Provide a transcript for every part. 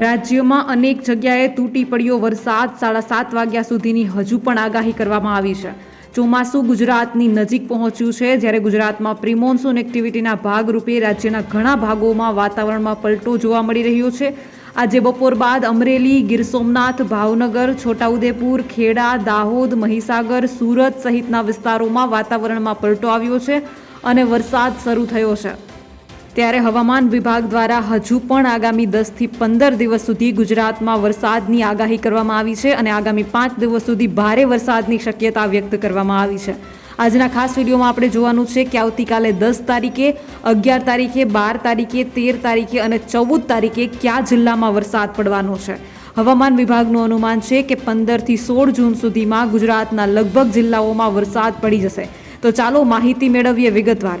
રાજ્યમાં અનેક જગ્યાએ તૂટી પડ્યો વરસાદ સાડા સાત વાગ્યા સુધીની હજુ પણ આગાહી કરવામાં આવી છે. ચોમાસું ગુજરાતની નજીક પહોંચ્યું છે જ્યારે ગુજરાતમાં પ્રિમોન્સૂન એક્ટિવિટીના ભાગરૂપે રાજ્યના ઘણા ભાગોમાં વાતાવરણમાં પલટો જોવા મળી રહ્યો છે. આજે બપોર બાદ અમરેલી, ગીર સોમનાથ, ભાવનગર, છોટાઉદેપુર, ખેડા, દાહોદ, મહીસાગર, સુરત સહિતના વિસ્તારોમાં વાતાવરણમાં પલટો આવ્યો છે અને વરસાદ શરૂ થયો છે. ત્યારે હવામાન વિભાગ દ્વારા હજુ પણ આગામી દસથી પંદર દિવસ સુધી ગુજરાતમાં વરસાદની આગાહી કરવામાં આવી છે અને આગામી પાંચ દિવસ સુધી ભારે વરસાદની શક્યતા વ્યક્ત કરવામાં આવી છે. આજના ખાસ વિડીયોમાં આપણે જોવાનું છે કે આવતીકાલે દસ તારીખે, અગિયાર તારીખે, બાર તારીખે, તેર તારીખે અને ચૌદ તારીખે કયા જિલ્લામાં વરસાદ પડવાનો છે? હવામાન વિભાગનું અનુમાન છે કે પંદરથી સોળ જૂન સુધીમાં ગુજરાતના લગભગ જિલ્લાઓમાં વરસાદ પડી જશે. તો ચાલો માહિતી મેળવીએ વિગતવાર.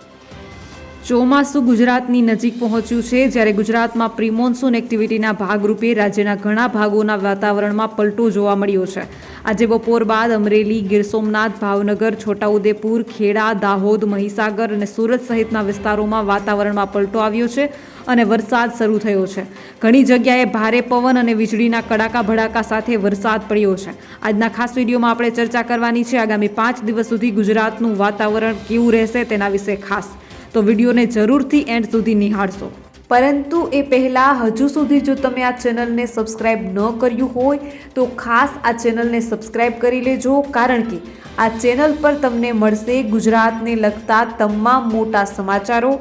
ચોમાસું ગુજરાતની નજીક પહોંચ્યું છે જ્યારે ગુજરાતમાં પ્રિમોન્સૂન એક્ટિવિટીના ભાગરૂપે રાજ્યના ઘણા ભાગોના વાતાવરણમાં પલટો જોવા મળ્યો છે. આજે બપોર બાદ અમરેલી, ગીર સોમનાથ, ભાવનગર, છોટાઉદેપુર, ખેડા, દાહોદ, મહીસાગર અને સુરત સહિતના વિસ્તારોમાં વાતાવરણમાં પલટો આવ્યો છે અને વરસાદ શરૂ થયો છે. ઘણી જગ્યાએ ભારે પવન અને વીજળીના કડાકા ભડાકા સાથે વરસાદ પડ્યો છે. આજના ખાસ વિડીયોમાં આપણે ચર્ચા કરવાની છે આગામી પાંચ દિવસ સુધી ગુજરાતનું વાતાવરણ કેવું રહેશે તેના વિશે ખાસ તો વિડીયોને જરૂરથી એન્ડ સુધી નિહાળશો. પરંતુ એ પહેલાં હજુ સુધી જો તમે આ ચેનલને સબસ્ક્રાઇબ ન કર્યું હોય, તો ખાસ આ ચેનલને સબસ્ક્રાઇબ કરી લેજો, કારણ કે આ ચેનલ પર તમને મળશે ગુજરાતને લગતા તમામ મોટા સમાચારો,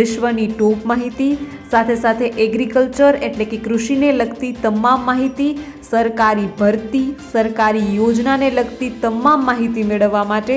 વિશ્વની ટોપ માહિતી, સાથે સાથે એગ્રીકલ્ચર એટલે કે કૃષિને લગતી તમામ માહિતી, સરકારી ભરતી, સરકારી યોજનાને લગતી તમામ માહિતી મેળવવા માટે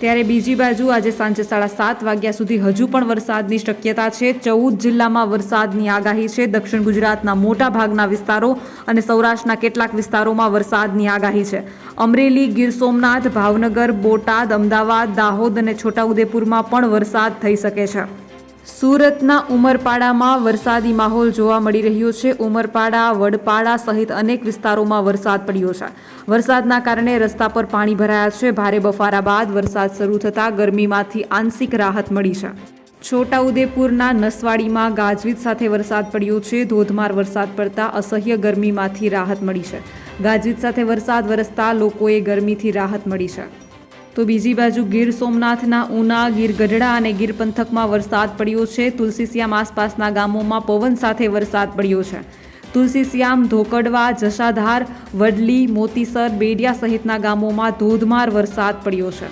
ત્યારે બીજી બાજુ આજે સાંજે સાડા સાત વાગ્યા સુધી હજુ પણ વરસાદની શક્યતા છે. ચૌદ જિલ્લામાં વરસાદની આગાહી છે. દક્ષિણ ગુજરાતના મોટા ભાગના વિસ્તારો અને સૌરાષ્ટ્રના કેટલાક વિસ્તારોમાં વરસાદની આગાહી છે. અમરેલી, ગીર સોમનાથ, ભાવનગર, બોટાદ, અમદાવાદ, દાહોદ અને છોટાઉદેપુરમાં પણ વરસાદ થઈ શકે છે. સુરતના ઉમરપાડામાં વરસાદી માહોલ જોવા મળી રહ્યો છે. ઉમરપાડા, વડપાડા સહિત અનેક વિસ્તારોમાં વરસાદ પડ્યો છે. વરસાદના કારણે રસ્તા પર પાણી ભરાયા છે. ભારે બફારા બાદ વરસાદ શરૂ થતાં ગરમીમાંથી આંશિક રાહત મળી છે. છોટાઉદેપુરના નસવાડીમાં ગાજવીજ સાથે વરસાદ પડ્યો છે. ધોધમાર વરસાદ પડતા અસહ્ય ગરમીમાંથી રાહત મળી છે. ગાજવીજ સાથે વરસાદ વરસતા લોકોએ ગરમીથી રાહત મળી છે. તો બીજી બાજુ ગીર સોમનાથના ઉના, ગીર ગઢડા અને ગીર પંથકમાં વરસાદ પડ્યો છે. તુલસીશ્યામ આસપાસના ગામોમાં પવન સાથે વરસાદ પડ્યો છે. તુલસીશ્યામ ધોકડવા, જસાધાર, વડલી, મોતીસર, બેડિયા સહિતના ગામોમાં ધોધમાર વરસાદ પડ્યો છે.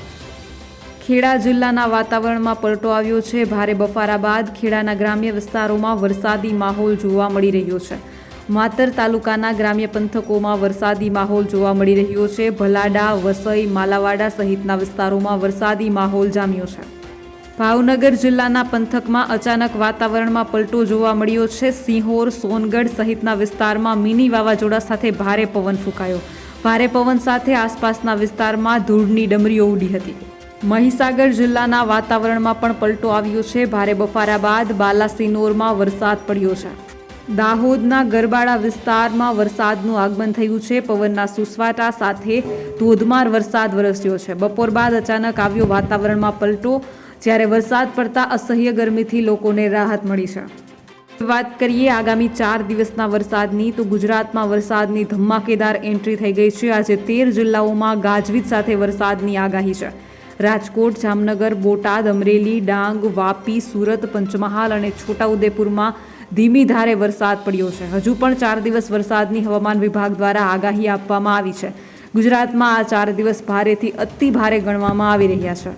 ખેડા જિલ્લાના વાતાવરણમાં પલટો આવ્યો છે. ભારે બફારા બાદ ખેડાના ગ્રામ્ય વિસ્તારોમાં વરસાદી માહોલ જોવા મળી રહ્યો છે. માતર તાલુકાના ગ્રામ્ય પંથકોમાં વરસાદી માહોલ જોવા મળી રહ્યો છે. ભલાડા, વસઈ, માલાવાડા સહિતના વિસ્તારોમાં વરસાદી માહોલ જામ્યો છે. ભાવનગર જિલ્લાના પંથકમાં અચાનક વાતાવરણમાં પલટો જોવા મળ્યો છે. સિંહોર, સોનગઢ સહિતના વિસ્તારમાં મિની વાવાઝોડા સાથે ભારે પવન ફૂંકાયો. ભારે પવન સાથે આસપાસના વિસ્તારમાં ધૂળની ડમરીઓ ઉડી હતી. મહીસાગર જિલ્લાના વાતાવરણમાં પણ પલટો આવ્યો છે. ભારે બફારા બાદ બાલાસિનોરમાં વરસાદ પડ્યો છે. દાહોદના ગરબાડા વિસ્તારમાં વરસાદનું આગમન થયું છે. પવનના સુસવાટા સાથે ધોધમાર વરસાદ વરસ્યો છે. બપોર બાદ અચાનક આવ્યો વાતાવરણમાં પલટો, જ્યારે વરસાદ પડતા અસહ્ય ગરમીથી લોકોને રાહત મળી છે. વાત કરીએ આગામી ચાર દિવસના વરસાદની, તો ગુજરાતમાં વરસાદની ધમાકેદાર એન્ટ્રી થઈ ગઈ છે. આજે તેર જિલ્લાઓમાં ગાજવીજ સાથે વરસાદની આગાહી છે. રાજકોટ, જામનગર, બોટાદ, અમરેલી, ડાંગ, વાપી, સુરત, પંચમહાલ અને છોટાઉદેપુરમાં ધીમી ધારે વરસાદ પડ્યો છે. હજુ પણ ચાર દિવસ વરસાદની હવામાન વિભાગ દ્વારા આગાહી આપવામાં આવી છે. ગુજરાતમાં આ ચાર દિવસ ભારેથી અતિ ભારે ગણવામાં આવી રહ્યા છે.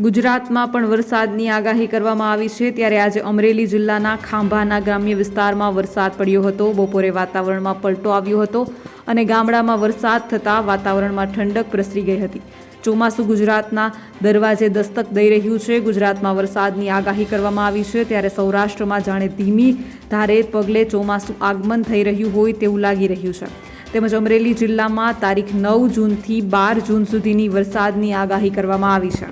ગુજરાતમાં પણ વરસાદની આગાહી કરવામાં આવી છે. ત્યારે આજે અમરેલી જિલ્લાના ખાંભાના ગ્રામ્ય વિસ્તારમાં વરસાદ પડ્યો હતો. બપોરે વાતાવરણમાં પલટો આવ્યો હતો અને ગામડામાં વરસાદ થતાં વાતાવરણમાં ઠંડક પ્રસરી ગઈ હતી. ચોમાસું ગુજરાતના દરવાજે દસ્તક દઈ રહ્યું છે. ગુજરાતમાં વરસાદની આગાહી કરવામાં આવી છે. ત્યારે સૌરાષ્ટ્રમાં જાણે ધીમી ધારે પગલે ચોમાસું આગમન થઈ રહ્યું હોય તેવું લાગી રહ્યું છે. તેમજ અમરેલી જિલ્લામાં તારીખ નવ જૂનથી બાર જૂન સુધીની વરસાદની આગાહી કરવામાં આવી છે.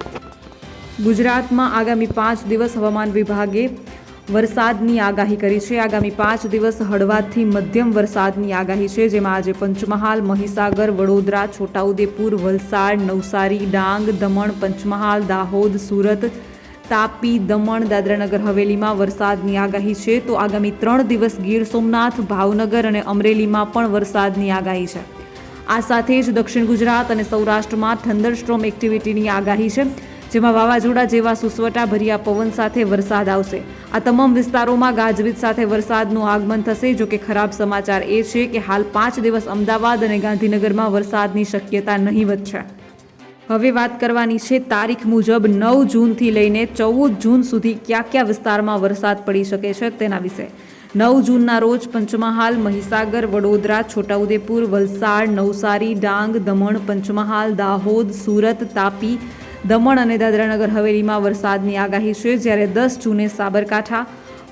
ગુજરાતમાં આગામી પાંચ દિવસ હવામાન વિભાગે વરસાદની આગાહી કરી છે. આગામી પાંચ દિવસ હળવાથી મધ્યમ વરસાદની આગાહી છે, જેમાં આજે પંચમહાલ, મહીસાગર, વડોદરા, છોટાઉદેપુર, વલસાડ, નવસારી, ડાંગ, દમણ, પંચમહાલ, દાહોદ, સુરત, તાપી, દમણ, દાદરાનગર, હવેલીમાં વરસાદની આગાહી છે. તો આગામી ત્રણ દિવસ ગીર સોમનાથ, ભાવનગર અને અમરેલીમાં પણ વરસાદની આગાહી છે. આ સાથે જ દક્ષિણ ગુજરાત અને સૌરાષ્ટ્રમાં થંડરસ્ટ્રોમ એક્ટિવિટીની આગાહી છે. જેમાં વાવાઝોડા જેવા સુસવટા ભર્યા પવન સાથે વરસાદ આવશે. આ તમામ વિસ્તારોમાં ગાજવીજ સાથે વરસાદનું આગમન થશે. જો કે ખરાબ સમાચાર એ છે કે હાલ પાંચ દિવસ અમદાવાદ અને ગાંધીનગરમાં વરસાદની શક્યતા નહીવત છે. હવે વાત કરવાની છે તારીખ મુજબ નવ જૂનથી લઈને ચૌદ જૂન સુધી કયા કયા વિસ્તારમાં વરસાદ પડી શકે છે તેના વિશે. નવ જૂનના રોજ પંચમહાલ, મહીસાગર, વડોદરા, છોટાઉદેપુર, વલસાડ, નવસારી, ડાંગ, દમણ, પંચમહાલ, દાહોદ, સુરત, તાપી દમણ અને દાદરાનગર હવેલીમાં વરસાદની આગાહી છે, જ્યારે દસ જૂને સાબરકાંઠા,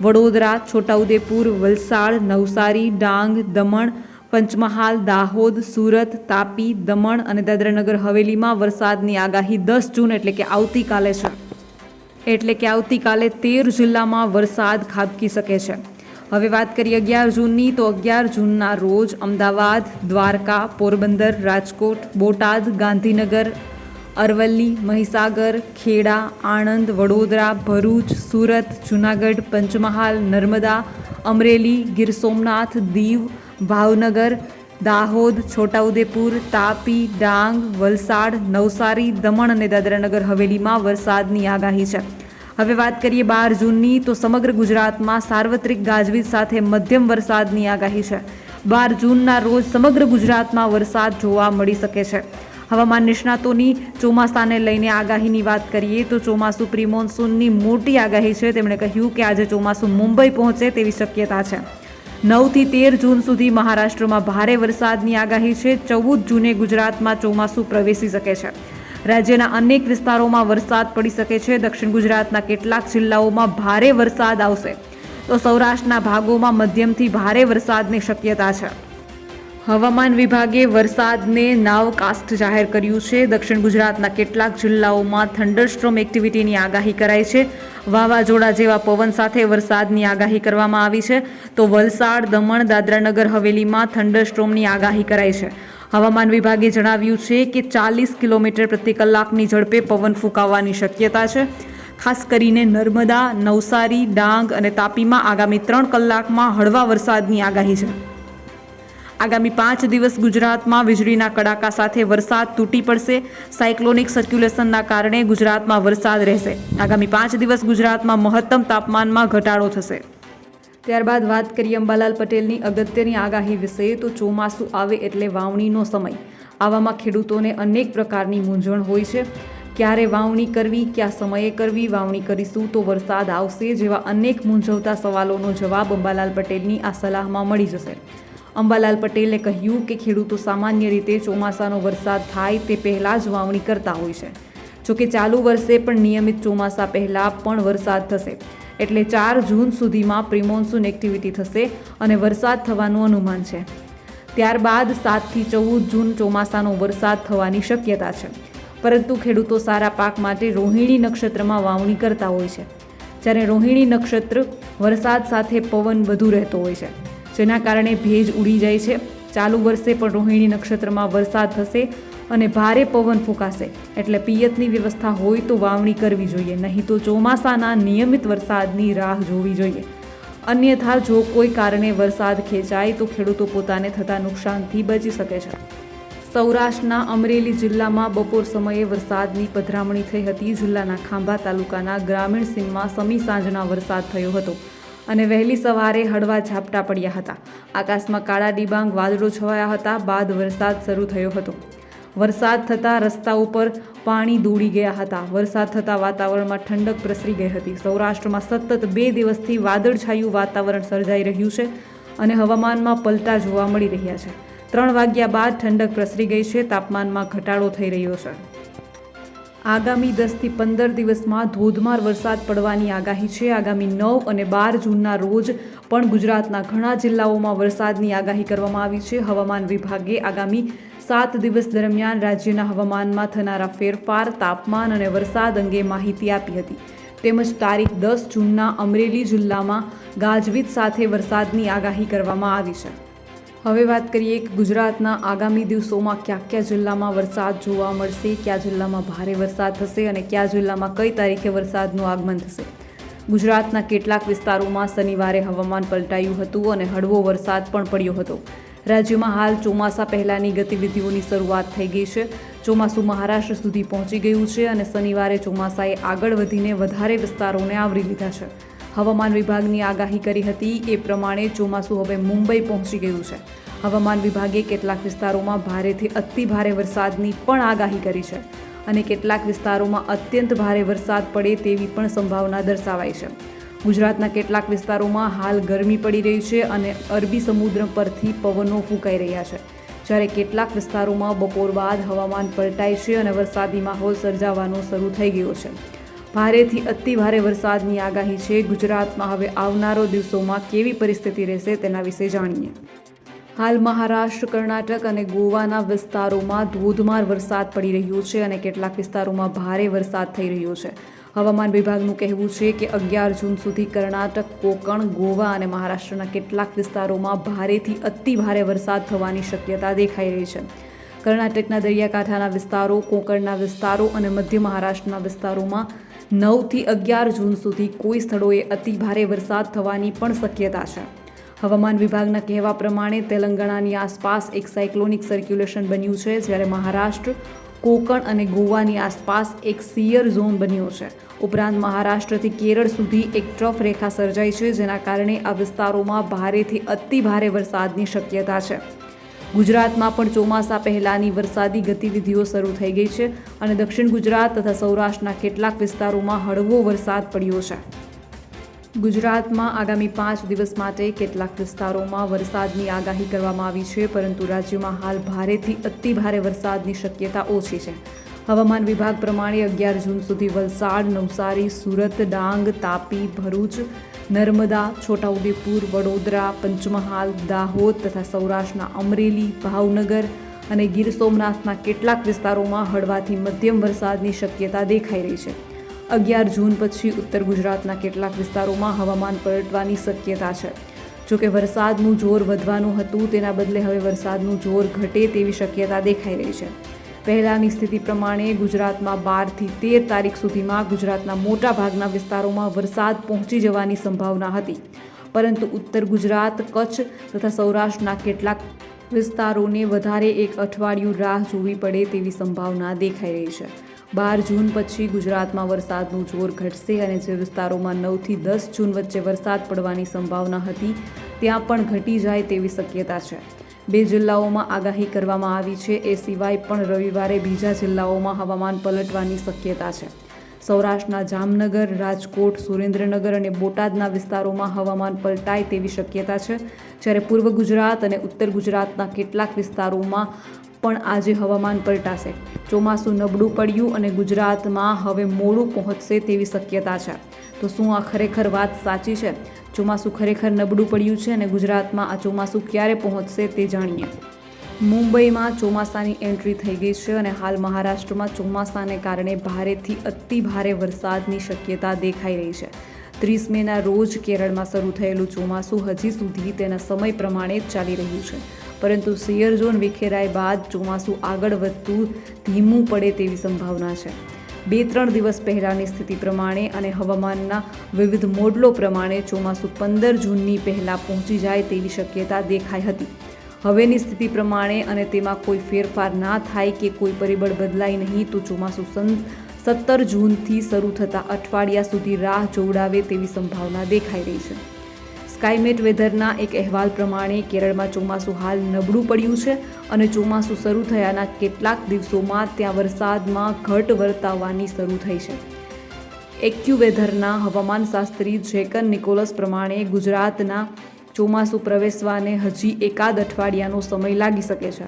વડોદરા, છોટાઉદેપુર, વલસાડ, નવસારી, ડાંગ, દમણ, પંચમહાલ, દાહોદ, સુરત, તાપી, દમણ અને દાદરાનગર હવેલીમાં વરસાદની આગાહી દસ જૂન એટલે કે આવતીકાલે છે. એટલે કે આવતીકાલે તેર જિલ્લામાં વરસાદ ખાબકી શકે છે. હવે વાત કરીએ અગિયાર જૂનની, તો અગિયાર જૂનના રોજ અમદાવાદ, દ્વારકા, પોરબંદર, રાજકોટ, બોટાદ, ગાંધીનગર અરવલ્લી, મહીસાગર, ખેડા, આણંદ, વડોદરા, ભરૂચ, સુરત, જૂનાગઢ, પંચમહાલ, નર્મદા, અમરેલી, ગીર સોમનાથ, દીવ, ભાવનગર, દાહોદ, છોટાઉદેપુર, તાપી, ડાંગ, વલસાડ, નવસારી, દમણ અને દાદરાનગર હવેલીમાં વરસાદની આગાહી છે. હવે વાત કરીએ બાર જૂનની, તો સમગ્ર ગુજરાતમાં સાર્વત્રિક ગાજવીજ સાથે મધ્યમ વરસાદની આગાહી છે. બાર જૂનના રોજ સમગ્ર ગુજરાતમાં વરસાદ જોવા મળી શકે છે. હવામાન નિષ્ણાતોની ચોમાસાને લઈને આગાહીની વાત કરીએ તો ચોમાસું પ્રી મોન્સૂનની મોટી આગાહી છે. તેમણે કહ્યું કે આજે ચોમાસું મુંબઈ પહોંચે તેવી શક્યતા છે. નવથી તેર જૂન સુધી મહારાષ્ટ્રમાં ભારે વરસાદની આગાહી છે. ચૌદ જૂને ગુજરાતમાં ચોમાસું પ્રવેશી શકે છે. રાજ્યના અનેક વિસ્તારોમાં વરસાદ પડી શકે છે. દક્ષિણ ગુજરાતના કેટલાક જિલ્લાઓમાં ભારે વરસાદ આવશે. તો સૌરાષ્ટ્રના ભાગોમાં મધ્યમથી ભારે વરસાદની શક્યતા છે. હવામાન વિભાગે વરસાદને નાવકાસ્ટ જાહેર કર્યું છે. દક્ષિણ ગુજરાતના કેટલાક જિલ્લાઓમાં થંડરસ્ટ્રોમ એક્ટિવિટીની આગાહી કરાઈ છે. વાવાઝોડા જેવા પવન સાથે વરસાદની આગાહી કરવામાં આવી છે. તો વલસાડ, દમણ, દાદરાનગર, હવેલીમાં થંડરસ્ટ્રોમની આગાહી કરાઈ છે. હવામાન વિભાગે જણાવ્યું છે કે ચાલીસ કિલોમીટર પ્રતિ કલાકની ઝડપે પવન ફૂંકાવાની શક્યતા છે. ખાસ કરીને નર્મદા, નવસારી, ડાંગ અને તાપીમાં આગામી ત્રણ કલાકમાં હળવા વરસાદની આગાહી છે. આગામી પાંચ દિવસ ગુજરાતમાં વીજળીના કડાકા સાથે વરસાદ તૂટી પડશે. સાયક્લોનિક સર્ક્યુલેશનના કારણે ગુજરાતમાં વરસાદ રહેશે. આગામી પાંચ દિવસ ગુજરાતમાં મહત્તમ તાપમાનમાં ઘટાડો થશે. ત્યારબાદ વાત કરીએ અંબાલાલ પટેલની અગત્યની આગાહી વિશે, તો ચોમાસું આવે એટલે વાવણીનો સમય. આવામાં ખેડૂતોને અનેક પ્રકારની મૂંઝવણ હોય છે. ક્યારે વાવણી કરવી, કયા સમયે કરવી, વાવણી કરીશું તો વરસાદ આવશે જેવા અનેક મૂંઝવતા સવાલોનો જવાબ અંબાલાલ પટેલની આ સલાહમાં મળી જશે. અંબાલાલ પટેલે કહ્યું કે ખેડૂતો સામાન્ય રીતે ચોમાસાનો વરસાદ થાય તે પહેલાં જ વાવણી કરતા હોય છે. જોકે ચાલુ વર્ષે પણ નિયમિત ચોમાસા પહેલાં પણ વરસાદ થશે. એટલે ચાર જૂન સુધીમાં પ્રિમોન્સૂન એક્ટિવિટી થશે અને વરસાદ થવાનું અનુમાન છે. ત્યારબાદ સાતથી ચૌદ જૂન ચોમાસાનો વરસાદ થવાની શક્યતા છે. પરંતુ ખેડૂતો સારા પાક માટે રોહિણી નક્ષત્રમાં વાવણી કરતા હોય છે. જ્યારે રોહિણી નક્ષત્ર વરસાદ સાથે પવન વધુ રહેતો હોય છે. જેના કારણે ભેજ ઉડી જાય છે. ચાલુ વર્ષે પણ રોહિણી નક્ષત્રમાં વરસાદ થશે અને ભારે પવન ફૂંકાશે. એટલે પિયતની વ્યવસ્થા હોય તો વાવણી કરવી જોઈએ, નહીં તો ચોમાસાના નિયમિત વરસાદની રાહ જોવી જોઈએ. અન્યથા જો કોઈ કારણે વરસાદ ખેંચાય તો ખેડૂતો પોતાને થતા નુકસાનથી બચી શકે છે. સૌરાષ્ટ્રના અમરેલી જિલ્લામાં બપોર સમયે વરસાદની પધરામણી થઈ હતી. જિલ્લાના ખાંભા તાલુકાના ગ્રામીણ સીમમાં સમી સાંજના વરસાદ થયો હતો. અને વહેલી સવારે હળવા ઝાપટા પડ્યા હતા. આકાશમાં કાળા ડિબાંગ વાદળો છવાયા હતા. બાદ વરસાદ શરૂ થયો હતો. વરસાદ થતાં રસ્તા ઉપર પાણી દોડી ગયા હતા. વરસાદ થતાં વાતાવરણમાં ઠંડક પ્રસરી ગઈ હતી. સૌરાષ્ટ્રમાં સતત બે દિવસથી વાદળછાયું વાતાવરણ સર્જાઈ રહ્યું છે અને હવામાનમાં પલટા જોવા મળી રહ્યા છે. ત્રણ વાગ્યા બાદ ઠંડક પ્રસરી ગઈ છે. તાપમાનમાં ઘટાડો થઈ રહ્યો છે. આગામી દસથી પંદર દિવસમાં ધોધમાર વરસાદ પડવાની આગાહી છે. આગામી નવ અને બાર જૂનના રોજ પણ ગુજરાતના ઘણા જિલ્લાઓમાં વરસાદની આગાહી કરવામાં આવી છે. હવામાન વિભાગે આગામી સાત દિવસ દરમિયાન રાજ્યના હવામાનમાં થનારા ફેરફાર, તાપમાન અને વરસાદ અંગે માહિતી આપી હતી. તેમજ તારીખ દસ જૂનના અમરેલી જિલ્લામાં ગાજવીજ સાથે વરસાદની આગાહી કરવામાં આવી છે. હવે વાત કરીએ ગુજરાતના આગામી દિવસોમાં કયા કયા જિલ્લામાં વરસાદ જોવા મળશે, કયા જિલ્લામાં ભારે વરસાદ થશે અને કયા જિલ્લામાં કઈ તારીખે વરસાદનું આગમન થશે. ગુજરાતના કેટલાક વિસ્તારોમાં શનિવારે હવામાન પલટાયું હતું અને હળવો વરસાદ પણ પડ્યો હતો. રાજ્યમાં હાલ ચોમાસા પહેલાંની ગતિવિધિઓની શરૂઆત થઈ ગઈ છે. ચોમાસું મહારાષ્ટ્ર સુધી પહોંચી ગયું છે અને શનિવારે ચોમાસાએ આગળ વધીને વધારે વિસ્તારોને આવરી લીધા છે. હવામાન વિભાગની આગાહી કરી હતી એ પ્રમાણે ચોમાસું હવે મુંબઈ પહોંચી ગયું છે. હવામાન વિભાગે કેટલાક વિસ્તારોમાં ભારેથી અતિ ભારે વરસાદની પણ આગાહી કરી છે અને કેટલાક વિસ્તારોમાં અત્યંત ભારે વરસાદ પડે તેવી પણ સંભાવના દર્શાવાઈ છે. ગુજરાતના કેટલાક વિસ્તારોમાં હાલ ગરમી પડી રહી છે અને અરબી સમુદ્ર પરથી પવનો ફૂંકાઈ રહ્યા છે. જ્યારે કેટલાક વિસ્તારોમાં બપોર બાદ હવામાન પલટાય છે અને વરસાદી માહોલ સર્જાવાનો શરૂ થઈ ગયો છે. ભારેથી અતિ ભારે વરસાદની આગાહી છે. ગુજરાતમાં હવે આવનારો દિવસોમાં કેવી પરિસ્થિતિ રહેશે તેના વિશે જાણીએ. હાલ મહારાષ્ટ્ર, કર્ણાટક અને ગોવાના વિસ્તારોમાં ધોધમાર વરસાદ પડી રહ્યો છે અને કેટલાક વિસ્તારોમાં ભારે વરસાદ થઈ રહ્યો છે. હવામાન વિભાગનું કહેવું છે કે અગિયાર જૂન સુધી કર્ણાટક, કોકણ, ગોવા અને મહારાષ્ટ્રના કેટલાક વિસ્તારોમાં ભારેથી અતિ ભારે વરસાદ થવાની શક્યતા દેખાઈ રહી છે. કર્ણાટકના દરિયાકાંઠાના વિસ્તારો, કોંકણના વિસ્તારો અને મધ્ય મહારાષ્ટ્રના વિસ્તારોમાં નવથી અગિયાર જૂન સુધી કોઈ સ્થળોએ અતિ ભારે વરસાદ થવાની પણ શક્યતા છે. હવામાન વિભાગના કહેવા પ્રમાણે તેલંગાણાની આસપાસ એક સાયક્લોનિક સર્ક્યુલેશન બન્યું છે, જ્યારે મહારાષ્ટ્ર, કોકણ અને ગોવાની આસપાસ એક સિયર ઝોન બન્યો છે. ઉપરાંત મહારાષ્ટ્રથી કેરળ સુધી એક ટ્રફ રેખા સર્જાઈ છે, જેના કારણે આ વિસ્તારોમાં ભારેથી અતિ ભારે વરસાદની શક્યતા છે. ગુજરાતમાં પણ ચોમાસા પહેલાંની વરસાદી ગતિવિધિઓ શરૂ થઈ ગઈ છે અને દક્ષિણ ગુજરાત તથા સૌરાષ્ટ્રના કેટલાક વિસ્તારોમાં હળવો વરસાદ પડ્યો છે. ગુજરાતમાં આગામી પાંચ દિવસ માટે કેટલાક વિસ્તારોમાં વરસાદની આગાહી કરવામાં આવી છે, પરંતુ રાજ્યમાં હાલ ભારેથી અતિ ભારે વરસાદની શક્યતા ઓછી છે. હવામાન વિભાગ પ્રમાણે અગિયાર જૂન સુધી વલસાડ, નવસારી, સુરત, ડાંગ, તાપી, ભરૂચ નર્મદા, છોટાઉદેપુર, વડોદરા, પંચમહાલ, દાહોદ તથા સૌરાષ્ટ્રના અમરેલી, ભાવનગર અને ગીર સોમનાથના કેટલાક વિસ્તારોમાં હળવાથી મધ્યમ વરસાદની શક્યતા દેખાઈ રહી છે. અગિયાર જૂન પછી ઉત્તર ગુજરાતના કેટલાક વિસ્તારોમાં હવામાન પલટવાની શક્યતા છે. જોકે વરસાદનું જોર વધવાનું હતું, તેના બદલે હવે વરસાદનું જોર ઘટે તેવી શક્યતા દેખાઈ રહી છે. પહેલાંની સ્થિતિ પ્રમાણે ગુજરાતમાં બારથી તેર તારીખ સુધીમાં ગુજરાતના મોટા ભાગના વિસ્તારોમાં વરસાદ પહોંચી જવાની સંભાવના હતી. પરંતુ ઉત્તર ગુજરાત, કચ્છ તથા સૌરાષ્ટ્રના કેટલાક વિસ્તારોને વધારે એક અઠવાડિયું રાહ જોવી પડે તેવી સંભાવના દેખાઈ રહી છે. બાર જૂન પછી ગુજરાતમાં વરસાદનું જોર ઘટશે અને જે વિસ્તારોમાં નવથી દસ જૂન વચ્ચે વરસાદ પડવાની સંભાવના હતી, ત્યાં પણ ઘટી જાય તેવી શક્યતા છે. બે જિલ્લાઓમાં આગાહી કરવામાં આવી છે. એ સિવાય પણ રવિવારે બીજા જિલ્લાઓમાં હવામાન પલટવાની શક્યતા છે. સૌરાષ્ટ્રના જામનગર, રાજકોટ, સુરેન્દ્રનગર અને બોટાદના વિસ્તારોમાં હવામાન પલટાય તેવી શક્યતા છે. જ્યારે પૂર્વ ગુજરાત અને ઉત્તર ગુજરાતના કેટલાક વિસ્તારોમાં પણ આજે હવામાન પલટાશે. ચોમાસું નબળું પડ્યું અને ગુજરાતમાં હવે મોડું પહોંચશે તેવી શક્યતા છે. તો શું આ ખરેખર વાત સાચી છે? ચોમાસું ખરેખર નબળું પડ્યું છે અને ગુજરાતમાં આ ચોમાસું ક્યારે પહોંચશે તે જાણીએ. મુંબઈમાં ચોમાસાની એન્ટ્રી થઈ ગઈ છે અને હાલ મહારાષ્ટ્રમાં ચોમાસાને કારણે ભારેથી અતિ ભારે વરસાદની શક્યતા દેખાઈ રહી છે. ત્રીસ મેના રોજ કેરળમાં શરૂ થયેલું ચોમાસું હજી સુધી તેના સમય પ્રમાણે જ ચાલી રહ્યું છે. પરંતુ સિયર ઝોન વિખેરાય બાદ ચોમાસું આગળ વધતું ધીમું પડે તેવી સંભાવના છે. બે ત્રણ દિવસ પહેલાંની સ્થિતિ પ્રમાણે અને હવામાનના વિવિધ મોડલો પ્રમાણે ચોમાસું પંદર જૂનની પહેલાં પહોંચી જાય તેવી શક્યતા દેખાઈ હતી. હવેની સ્થિતિ પ્રમાણે અને તેમાં કોઈ ફેરફાર ના થાય કે કોઈ પરિબળ બદલાય નહીં તો ચોમાસું સન સત્તર જૂનથી શરૂ થતા અઠવાડિયા સુધી રાહ જોવડાવે તેવી સંભાવના દેખાઈ રહી છે. સ્કાયમેટ વેધરના એક અહેવાલ પ્રમાણે કેરળમાં ચોમાસું હાલ નબળું પડ્યું છે અને ચોમાસું શરૂ થયાના કેટલાક દિવસોમાં ત્યાં વરસાદમાં ઘટ વર્તાવવાની શરૂ થઈ છે. એક્યુ વેધરના હવામાન શાસ્ત્રી જેકન નિકોલસ પ્રમાણે ગુજરાતના ચોમાસું પ્રવેશવાને હજી એકાદ અઠવાડિયાનો સમય લાગી શકે છે.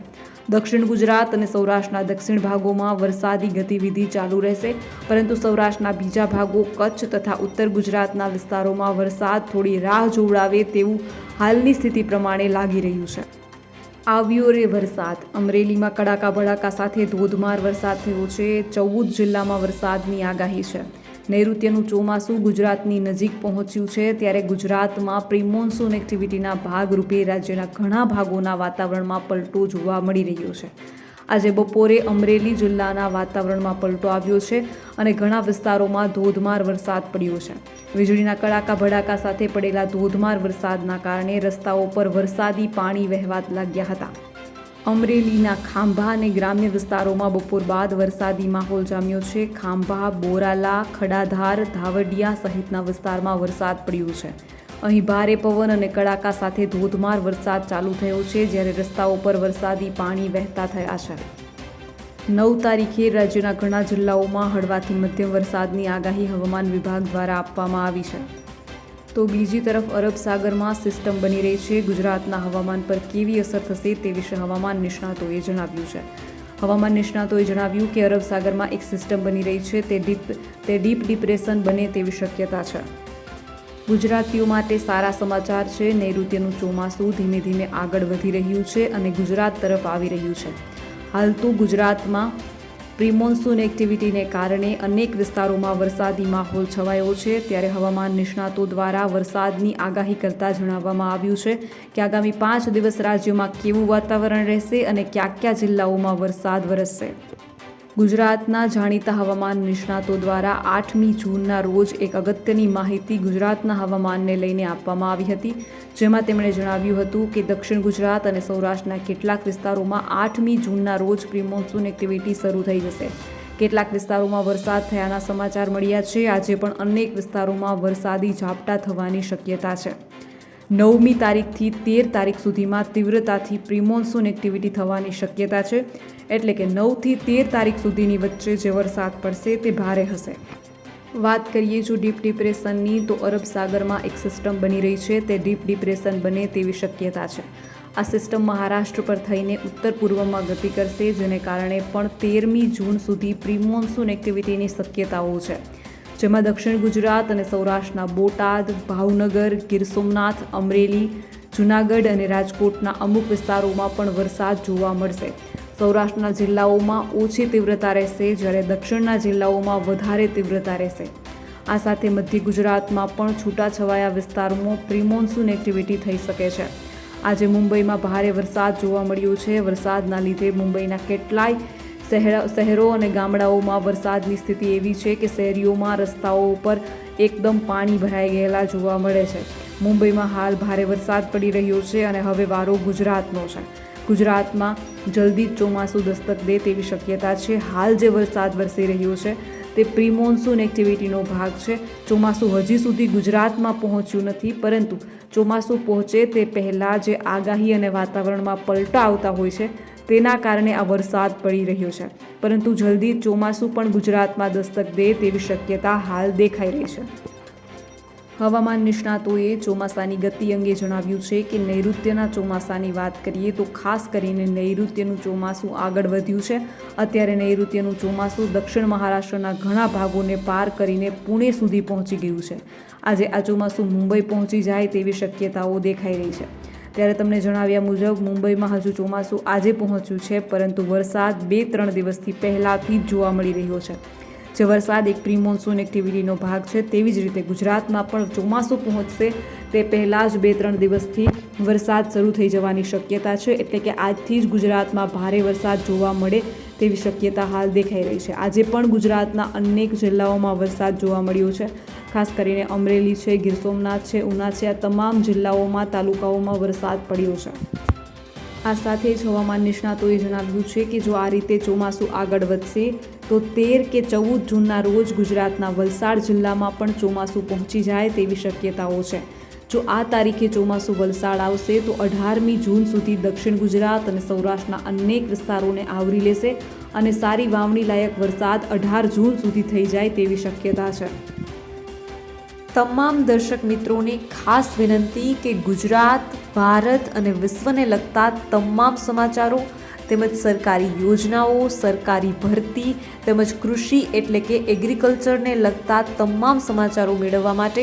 દક્ષિણ ગુજરાત અને સૌરાષ્ટ્રના દક્ષિણ ભાગોમાં વરસાદી ગતિવિધિ ચાલુ રહેશે, પરંતુ સૌરાષ્ટ્રના બીજા ભાગો, કચ્છ તથા ઉત્તર ગુજરાતના વિસ્તારોમાં વરસાદ થોડી રાહ જોવડાવે તેવું હાલની સ્થિતિ પ્રમાણે લાગી રહ્યું છે. આવ્યો રે વરસાદ. અમરેલીમાં કડાકા ભડાકા સાથે ધોધમાર વરસાદ થયો છે. ચૌદ જિલ્લામાં વરસાદની આગાહી છે. નૈઋત્યનું ચોમાસું ગુજરાતની નજીક પહોંચ્યું છે ત્યારે ગુજરાતમાં પ્રિમોન્સૂન એક્ટિવિટીના ભાગરૂપે રાજ્યના ઘણા ભાગોના વાતાવરણમાં પલટો જોવા મળી રહ્યો છે. આજે બપોરે અમરેલી જિલ્લાના વાતાવરણમાં પલટો આવ્યો છે અને ઘણા વિસ્તારોમાં ધોધમાર વરસાદ પડ્યો છે. વીજળીના કડાકા ભડાકા સાથે પડેલા ધોધમાર વરસાદના કારણે રસ્તાઓ પર વરસાદી પાણી વહેવા લાગ્યા હતા. અમરેલીના ખાંભા અને ગ્રામ્ય વિસ્તારોમાં બપોર બાદ વરસાદી માહોલ જામ્યો છે. ખાંભા, બોરાલા, ખડાધાર, ધાવડિયા સહિતના વિસ્તારમાં વરસાદ પડ્યો છે. અહીં ભારે પવન અને કડાકા સાથે ધોધમાર વરસાદ ચાલુ થયો છે, જ્યારે રસ્તાઓ પર વરસાદી પાણી વહેતા થયા છે. નવ તારીખે રાજ્યના ઘણા જિલ્લાઓમાં હળવાથી મધ્યમ વરસાદની આગાહી હવામાન વિભાગ દ્વારા આપવામાં આવી છે. તો બીજી તરફ અરબ સાગરમાં સિસ્ટમ બની રહી છે. ગુજરાતના હવામાન પર કેવી અસર થશે તે વિશે હવામાન નિષ્ણાતોએ જણાવ્યું છે. હવામાન નિષ્ણાતોએ જણાવ્યું કે અરબ સાગરમાં એક સિસ્ટમ બની રહી છે. તે ડીપ તે ડીપ ડિપ્રેશન બને તેવી શક્યતા છે. ગુજરાતીઓ માટે સારા સમાચાર છે. નૈઋત્યનું ચોમાસું ધીમે ધીમે આગળ વધી રહ્યું છે અને ગુજરાત તરફ આવી રહ્યું છે. હાલ તો ગુજરાતમાં પ્રિમોન્સૂન એક્ટિવિટીને કારણે અનેક વિસ્તારોમાં વરસાદી માહોલ છવાયો છે. ત્યારે હવામાન નિષ્ણાતો દ્વારા વરસાદની આગાહી કરતા જણાવવામાં આવ્યું છે કે આગામી પાંચ દિવસ રાજ્યમાં કેવું વાતાવરણ રહેશે અને કયા કયા જિલ્લાઓમાં વરસાદ વરસશે. ગુજરાતના જાણીતા હવામાન નિષ્ણાતો દ્વારા આઠમી જૂનના રોજ એક અગત્યની માહિતી ગુજરાતના હવામાનને લઈને આપવામાં આવી હતી. જેમાં તેમણે જણાવ્યું હતું કે દક્ષિણ ગુજરાત અને સૌરાષ્ટ્રના કેટલાક વિસ્તારોમાં આઠમી જૂનના રોજ પ્રિમોન્સૂન એક્ટિવિટી શરૂ થઈ જશે. કેટલાક વિસ્તારોમાં વરસાદ થયાના સમાચાર મળ્યા છે. આજે પણ અનેક વિસ્તારોમાં વરસાદી ઝાપટા થવાની શક્યતા છે. નવમી તારીખથી તેર તારીખ સુધીમાં તીવ્રતાથી પ્રિમોન્સૂન એક્ટિવિટી થવાની શક્યતા છે. એટલે કે નવથી તેર તારીખ સુધીની વચ્ચે જે વરસાદ પડશે તે ભારે હશે. વાત કરીએ જો ડીપ ડિપ્રેશનની, તો અરબ સાગરમાં એક સિસ્ટમ બની રહી છે. તે ડીપ ડિપ્રેશન બને તેવી શક્યતા છે. આ સિસ્ટમ મહારાષ્ટ્ર પર થઈને ઉત્તર પૂર્વમાં ગતિ કરશે, જેને કારણે પણ તેરમી જૂન સુધી પ્રિમોન્સૂન એક્ટિવિટીની શક્યતાઓ છે. જેમાં દક્ષિણ ગુજરાત અને સૌરાષ્ટ્રના બોટાદ, ભાવનગર, ગીર સોમનાથ, અમરેલી, જૂનાગઢ અને રાજકોટના અમુક વિસ્તારોમાં પણ વરસાદ જોવા મળશે. સૌરાષ્ટ્રના જિલ્લાઓમાં ઓછી તીવ્રતા રહેશે જ્યારે દક્ષિણના જિલ્લાઓમાં વધારે તીવ્રતા રહેશે. આ સાથે મધ્ય ગુજરાતમાં પણ છૂટાછવાયા વિસ્તારોમાં પ્રિમોન્સૂન એક્ટિવિટી થઈ શકે છે. આજે મુંબઈમાં ભારે વરસાદ જોવા મળ્યો છે. વરસાદના લીધે મુંબઈના કેટલાય શહેર અને ગામડાઓમાં વરસાદની સ્થિતિ એવી છે કે શહેરીઓમાં રસ્તાઓ ઉપર એકદમ પાણી ભરાઈ ગયેલા જોવા મળે છે. મુંબઈમાં હાલ ભારે વરસાદ પડી રહ્યો છે અને હવે વારો ગુજરાતનો છે. ગુજરાતમાં જલ્દી ચોમાસું દસ્તક દે તેવી શક્યતા છે. હાલ જે વરસાદ વરસી રહ્યો છે, તે પ્રી મોન્સૂન એક્ટિવિટીનો ભાગ છે. ચોમાસું હજી સુધી ગુજરાતમાં પહોંચ્યું નથી, પરંતુ ચોમાસું પહોંચે તે પહેલાં જે આગાહી અને વાતાવરણમાં પલટા આવતા હોય છે, તેના કારણે આ વરસાદ પડી રહ્યો છે. પરંતુ જલ્દી ચોમાસું પણ ગુજરાતમાં દસ્તક દે તેવી શક્યતા હાલ દેખાઈ રહી છે. હવામાન નિષ્ણાતોએ ચોમાસાની ગતિ અંગે જણાવ્યું છે કે નૈઋત્યના ચોમાસાની વાત કરીએ તો ખાસ કરીને નૈઋત્યનું ચોમાસું આગળ વધ્યું છે. અત્યારે નૈઋત્યનું ચોમાસું દક્ષિણ મહારાષ્ટ્રના ઘણા ભાગોને પાર કરીને પુણે સુધી પહોંચી ગયું છે. આજે આ ચોમાસું મુંબઈ પહોંચી જાય તેવી શક્યતાઓ દેખાઈ રહી છે. ત્યારે તમને જણાવ્યા મુજબ, મુંબઈમાં હજુ ચોમાસું આજે પહોંચ્યું છે, પરંતુ વરસાદ બે ત્રણ દિવસથી પહેલાંથી જ જોવા મળી રહ્યો છે. જે વરસાદ એક પ્રી મોન્સૂન એક્ટિવિટીનો ભાગ છે, તેવી જ રીતે ગુજરાતમાં પણ ચોમાસું પહોંચશે, તે પહેલાં જ બે ત્રણ દિવસથી વરસાદ શરૂ થઈ જવાની શક્યતા છે, એટલે કે આજથી જ ગુજરાતમાં ભારે વરસાદ જોવા મળે તેવી શક્યતા હાલ દેખાઈ રહી છે. આજે પણ ગુજરાતના અનેક જિલ્લાઓમાં વરસાદ જોવા મળ્યો છે. ખાસ કરીને અમરેલી છે, ગીર સોમનાથ છે, ઉના છે, આ તમામ જિલ્લાઓમાં, તાલુકાઓમાં વરસાદ પડ્યો છે. આ સાથે જ હવામાન નિષ્ણાતોએ જણાવ્યું છે કે જો આ રીતે ચોમાસું આગળ વધશે તો તેર કે ચૌદ જૂનના રોજ ગુજરાતના વલસાડ જિલ્લામાં પણ ચોમાસું પહોંચી જાય તેવી શક્યતાઓ છે. જો આ તારીખે ચોમાસું વલસાડ આવશે, તો અઢારમી જૂન સુધી દક્ષિણ ગુજરાત અને સૌરાષ્ટ્રના અનેક વિસ્તારોને આવરી લેશે અને સારી વાવણી લાયક વરસાદ અઢાર જૂન સુધી થઈ જાય તેવી શક્યતા છે. તમામ દર્શક મિત્રોને ખાસ વિનંતી કે ગુજરાત, ભારત અને વિશ્વને લગતા તમામ સમાચારો તેમજ સરકારી યોજનાઓ, સરકારી ભરતી તેમજ કૃષિ એટલે કે એગ્રીકલ્ચરને લગતા તમામ સમાચારો મેળવવા માટે